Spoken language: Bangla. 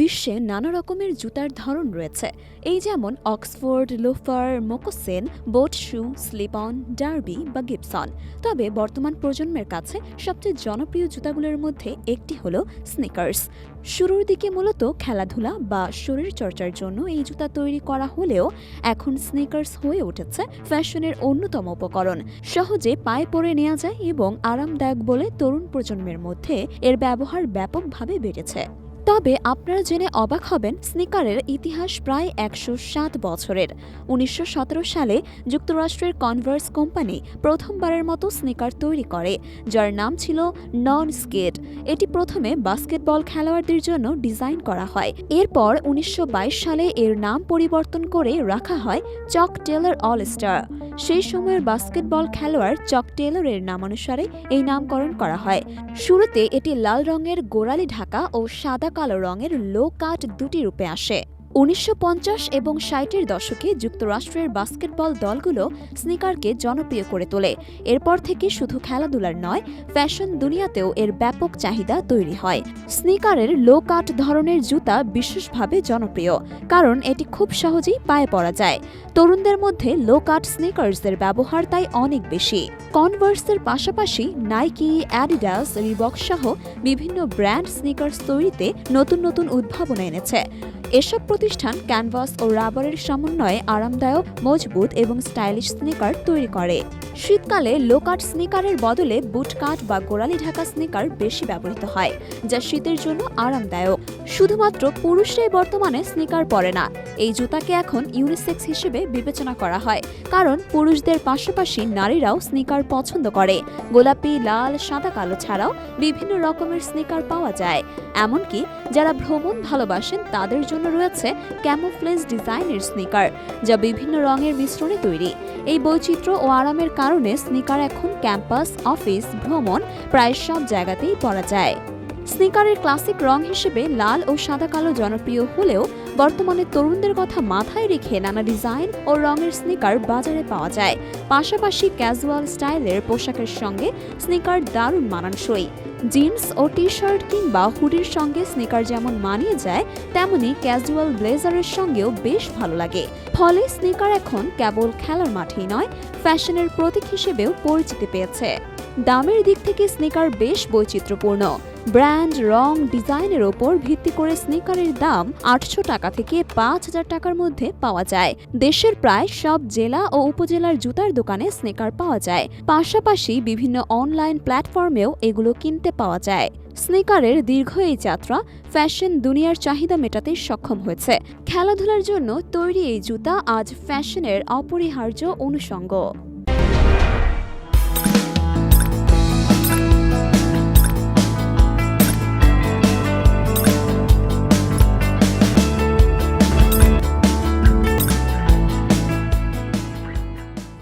বিশ্বে নানা রকমের জুতার ধরন রয়েছে। এই যেমন Oxford, loafer, moccasin, boat shoe, slip on, derby বা গিপসন তবে বর্তমান প্রজন্মের কাছে সবচেয়ে জনপ্রিয় জুতাগুলোর মধ্যে একটি হলো স্নিকার্স। শুরুর দিকে মূলত খেলাধুলা বা শরীর চর্চার জন্য এই জুতা তৈরি করা হলেও এখন স্নিকার্স হয়ে উঠেছে ফ্যাশনের অন্যতম উপকরণ। সহজে পায়ে পরে নেওয়া যায় এবং আরামদায়ক বলে তরুণ প্রজন্মের মধ্যে এর ব্যবহার ব্যাপকভাবে বেড়েছে। তবে আপনারা জেনে অবাক হবেন, স্নিকারের ইতিহাস প্রায় একশো সাত বছরের। উনিশশো সতেরো সালে যুক্তরাষ্ট্রের কনভার্স কোম্পানি প্রথমবারের মতো স্নিকার তৈরি করে, যার নাম ছিল নন স্কেট। এটি প্রথমে বাস্কেটবল খেলোয়াড়দের জন্য ডিজাইন করা হয়। এরপর উনিশশো বাইশ সালে এর নাম পরিবর্তন করে রাখা হয় চক টেলর অল স্টার সেই সময়ের বাস্কেটবল খেলোয়াড় চক টেলরের নামানুসারে এই নামকরণ করা হয়। শুরুতে এটি লাল রঙের গোড়ালি ঢাকা ও সাদা কালো রঙের লো কাট দুটি রূপে আসে। উনিশশো পঞ্চাশ এবং ষাটের দশকে যুক্তরাষ্ট্রের বাস্কেটবল দলগুলো স্নিকারকে জনপ্রিয় করে তোলে। এরপর থেকে শুধু খেলাধুলার নয়, ফ্যাশন দুনিয়াতেও এর ব্যাপক চাহিদা তৈরি হয়। স্নিকারের লো কাট ধরনের জুতা বিশেষভাবে জনপ্রিয়, কারণ এটি খুব সহজেই পায়ে পরা যায়। তরুণদের মধ্যে লো কাট স্নিকার্সের ব্যবহার তাই অনেক বেশি। কনভার্সের পাশাপাশি নাইকি, অ্যাডিডাস রিবক সহ বিভিন্ন ব্র্যান্ড স্নিকার্স তৈরিতে নতুন নতুন উদ্ভাবনা এনেছে। এসব প্রতিষ্ঠান ক্যানভাস ও রাবারের সমন্বয়ে আরামদায়ক, মজবুত এবং স্টাইলিশ স্নিকার তৈরি করে। শীতকালে লোকাট স্নিকারের বদলে বুটকাট বা গোড়ালি ঢাকা স্নিকার বেশি ব্যবহৃত হয়, যা শীতের জন্য আরামদায়ক। শুধুমাত্র পুরুষরাই বর্তমানে স্নিকার পরে না, এই জুতাকে এখন ইউনিসেক্স হিসেবে বিবেচনা করা হয়, কারণ পুরুষদের পাশাপাশি নারীরাও স্নিকার পছন্দ করে। গোলাপি, লাল, সাদা, কালো ছাড়াও বিভিন্ন রকমের স্নিকার পাওয়া যায়, এমনকি যারা ভ্রমণ ভালোবাসেন তাদের জন্য রয়েছে ক্যামোফ্লেজ ডিজাইনের স্নিকার, যা বিভিন্ন রঙের মিশ্রণে তৈরি। এই বৈচিত্র্য ও আরামের কারণে স্নিকার এখন ক্যাম্পাস, অফিস, ভ্রমণ প্রায় সব জায়গাতেই পরা যায়। স্নিকারের ক্লাসিক রং হিসেবে লাল ও সাদা কালো জনপ্রিয় হলেও বর্তমানে তরুণদের কথা মাথায় রেখে নানা ডিজাইন ও রঙের স্নিকার বাজারে পাওয়া যায়। পাশাপাশি ক্যাজুয়াল স্টাইলের পোশাকের সঙ্গে স্নিকার দারুণ মানানসই। জিন্স ও টি শার্ট কিংবা হুডির সঙ্গে স্নিকার যেমন মানিয়ে যায়, তেমনি ক্যাজুয়াল ব্লেজারের সঙ্গেও বেশ ভালো লাগে। ফলে স্নিকার এখন কেবল খেলার মাঠেই নয় ফ্যাশনের প্রতীক হিসেবেও পরিচিতি পেয়েছে। দামের দিক থেকে স্নিকার বেশ বৈচিত্র্যপূর্ণ। ব্র্যান্ড, রং, ডিজাইনের ওপর ভিত্তি করে স্নিকারের দাম আটশো টাকা থেকে পাঁচ হাজার টাকার মধ্যে পাওয়া যায়। দেশের প্রায় সব জেলা ও উপজেলার জুতার দোকানে স্নিকার পাওয়া যায়। পাশাপাশি বিভিন্ন অনলাইন প্ল্যাটফর্মেও এগুলো কিনতে পাওয়া যায়। স্নিকারের দীর্ঘ এই যাত্রা ফ্যাশন দুনিয়ার চাহিদা মেটাতে সক্ষম হয়েছে। খেলাধুলার জন্য তৈরি এই জুতা আজ ফ্যাশনের অপরিহার্য অনুষঙ্গ।